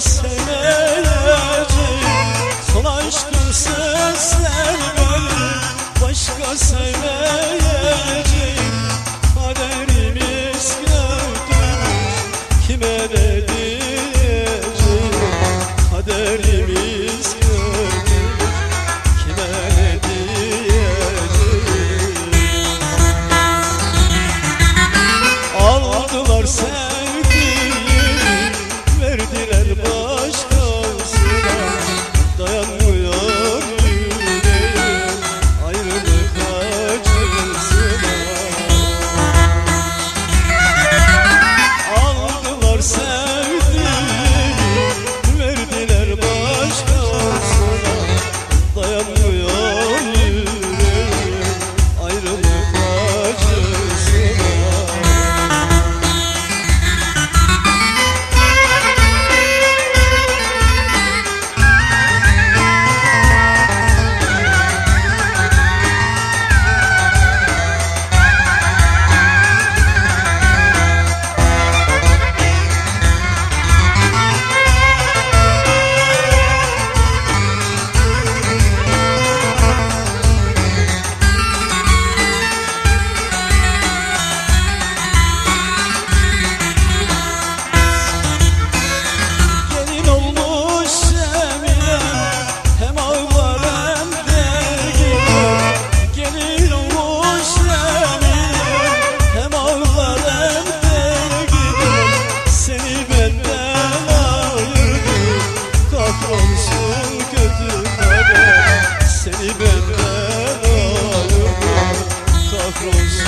sen eleceğim Son aşkımsız sen başka sevmeyeceğim Kaderimiz gördüğümüz kime ne diyeceğim Kaderimiz gördüğümüz kime Aldılar sen dediler bana cruz.